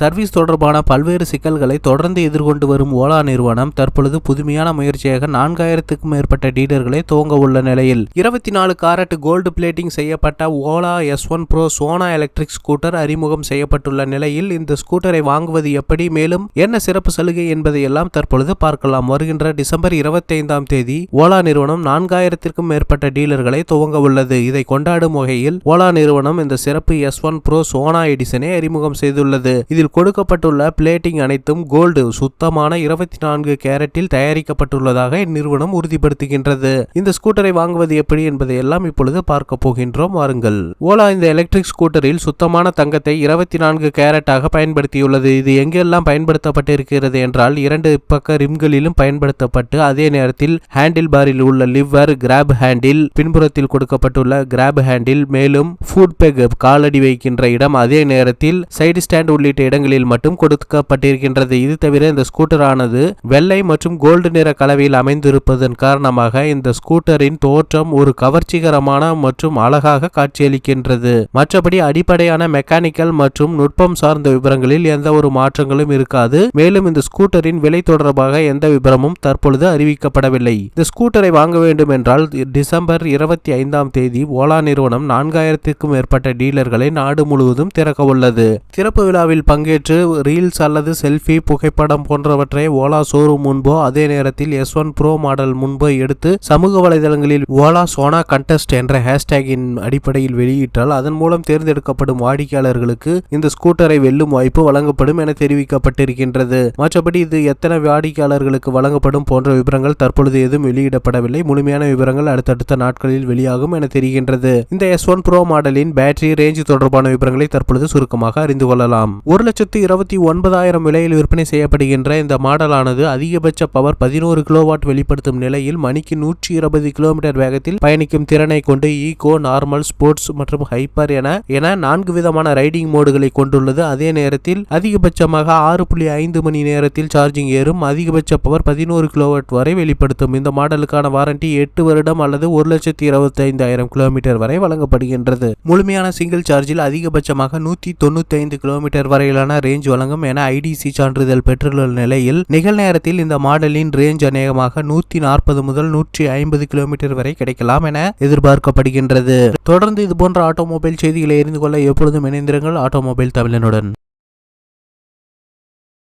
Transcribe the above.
Service தொடர்பான பல்வேறு சிக்கல்களை தொடர்ந்து எதிர்கொண்டு வரும் ஓலா நிறுவனம் தற்பொழுது புதுமையான முயற்சியாக நான்காயிரத்துக்கும் மேற்பட்ட டீலர்களை துவங்க உள்ள நிலையில். இருபத்தி நாலு காரட் கோல்டு பிளேட்டிங் செய்யப்பட்ட Ola S one pro Sona electric scooter அறிமுகம் செய்யப்பட்டுள்ள நிலையில் இந்த ஸ்கூட்டரை வாங்குவது எப்படி மேலும் என்ன சிறப்பு சலுகை என்பதை எல்லாம் தற்பொழுது பார்க்கலாம். வருகின்ற டிசம்பர் இருபத்தைந்தாம் தேதி ஓலா நிறுவனம் நான்காயிரத்திற்கும் மேற்பட்ட டீலர்களை துவங்க உள்ளது. இதை கொண்டாடும் வகையில் ஓலா நிறுவனம் இந்த சிறப்பு எஸ் ஒன் ப்ரோ சோனா எடிசனை அறிமுகம் செய்துள்ளது. இதில் கொடுக்கப்பட்டுள்ள பிளேட்டிங் அனைத்தும் கோல்டு சுத்தமான இருபத்தி நான்கு கேரட்டில் தயாரிக்கப்பட்டுள்ளதாக இந்நிறுவனம் உறுதிப்படுத்துகின்றது. இந்த ஸ்கூட்டரை வாங்குவது எப்படி என்பதை எல்லாம் இப்பொழுது பார்க்க போகின்றோம். வாருங்கள். ஓலா இந்த எலக்ட்ரிக் ஸ்கூட்டரில் சுத்தமான தங்கத்தை இருபத்தி நான்கு கேரட்டாக பயன்படுத்தியுள்ளது. இது எங்கெல்லாம் பயன்படுத்தப்பட்டிருக்கிறது என்றால் இரண்டு பக்க ரிம்களிலும் பயன்படுத்தப்பட்டு அதே நேரத்தில் ஹேண்டில் பாரில் உள்ள லிவர் கிராப் ஹேண்டில் பின்புறத்தில் கொடுக்கப்பட்டுள்ள கிராப் ஹேண்டில் மேலும் ஃபுட் பெக் காலடி வைக்கின்ற இடம் அதே நேரத்தில் சைடு ஸ்டாண்ட் உள்ளிட்ட இடங்களில் மட்டும் கொடுக்கப்பட்டிருக்கின்றது. இது தவிர இந்த ஸ்கூட்டரானது வெள்ளை மற்றும் கோல்டு நிற கலவையில் அமைந்திருப்பதன் காரணமாக இந்த ஸ்கூட்டரின் தோற்றம் ஒரு கவர்ச்சிகரமான மற்றும் அழகாக காட்சியளிக்கின்றது. மற்றபடி அடிப்படையான மெக்கானிக்கல் மற்றும் நுட்பம் சார்ந்த விவரங்களில் எந்த ஒரு மாற்றங்களும் இருக்காது. மேலும் இந்த ஸ்கூட்டரின் விலை தொடர்பாக எந்த விபரமும் தற்பொழுது அறிவிக்கப்படவில்லை. இந்த ஸ்கூட்டரை வாங்க வேண்டும் என்றால் டிசம்பர் இருபத்தி ஐந்தாம் தேதி ஓலா நிறுவனம் நான்காயிரத்திற்கும் மேற்பட்ட டீலர்களை நாடு முழுவதும் திறக்க உள்ளது திறப்பு விழாவில் பங்கு பங்கேற்று ரீல்ஸ் அல்லது செல்ஃபி புகைப்படம் போன்றவற்றை ஓலா ஷோரூம் முன்போ அதே நேரத்தில் எஸ் ஒன் ப்ரோ மாடல் முன்போ எடுத்து சமூக வலைதளங்களில் ஓலா சோனா கண்டெஸ்ட் என்ற ஹேஷ்டேகின் அடிப்படையில் வெளியிட்டால் அதன் மூலம் தேர்ந்தெடுக்கப்படும் வாடிக்கையாளர்களுக்கு இந்த ஸ்கூட்டரை வெல்லும் வாய்ப்பு வழங்கப்படும் என தெரிவிக்கப்பட்டிருக்கின்றது. மற்றபடி இது எத்தனை வாடிக்கையாளர்களுக்கு வழங்கப்படும் போன்ற விவரங்கள் தற்பொழுது எதுவும் வெளியிடப்படவில்லை. முழுமையான விவரங்கள் அடுத்தடுத்த நாட்களில் வெளியாகும் என தெரிகின்றது. இந்த எஸ் ஒன் ப்ரோ மாடலின் பேட்டரி ரேஞ்ச் தொடர்பான விவரங்களை தற்பொழுது சுருக்கமாக அறிந்து கொள்ளலாம். ஒரு லட்சத்து இருபத்தி ஒன்பதாயிரம் விலையில் விற்பனை செய்யப்படுகின்ற இந்த மாடலானது அதிகபட்ச பவர் பதினோரு கிலோவாட் வெளிப்படுத்தும் நிலையில் மணிக்கு நூற்றி இருபது கிலோமீட்டர் வேகத்தில் பயணிக்கும் திறனை கொண்டு ஈகோ நார்மல் ஸ்போர்ட்ஸ் மற்றும் ஹைப்பர் என என நான்கு விதமான ரைடிங் மோடுகளை கொண்டுள்ளது. அதே நேரத்தில் அதிகபட்சமாக ஆறு புள்ளி ஐந்து மணி நேரத்தில் சார்ஜிங் ஏறும். அதிகபட்ச பவர் பதினோரு கிலோவாட் வரை வெளிப்படுத்தும். இந்த மாடலுக்கான வாரண்டி எட்டு வருடம் அல்லது ஒரு லட்சத்தி இருபத்தி ஐந்தாயிரம் கிலோமீட்டர் வரை வழங்கப்படுகின்றது. முழுமையான சிங்கிள் சார்ஜில் அதிகபட்சமாக நூற்றி தொண்ணூத்தி ஐந்து கிலோமீட்டர் வரையில் வரையிலான ரேஞ்ச் வழங்கும் என ஐடிசி சான்றிதழ் பெற்றுள்ள நிலையில் நிகழ்நேரத்தில் இந்த மாடலின் ரேஞ்ச் அநேகமாக நூத்தி நாற்பது முதல் நூற்றி ஐம்பது கிலோமீட்டர் வரை கிடைக்கலாம் என எதிர்பார்க்கப்படுகின்றது. தொடர்ந்து இதுபோன்ற ஆட்டோமொபைல் செய்திகளை அறிந்து கொள்ள எப்பொழுதும் இணைந்திருங்கள். ஆட்டோமொபைல் தமிழனுடன்.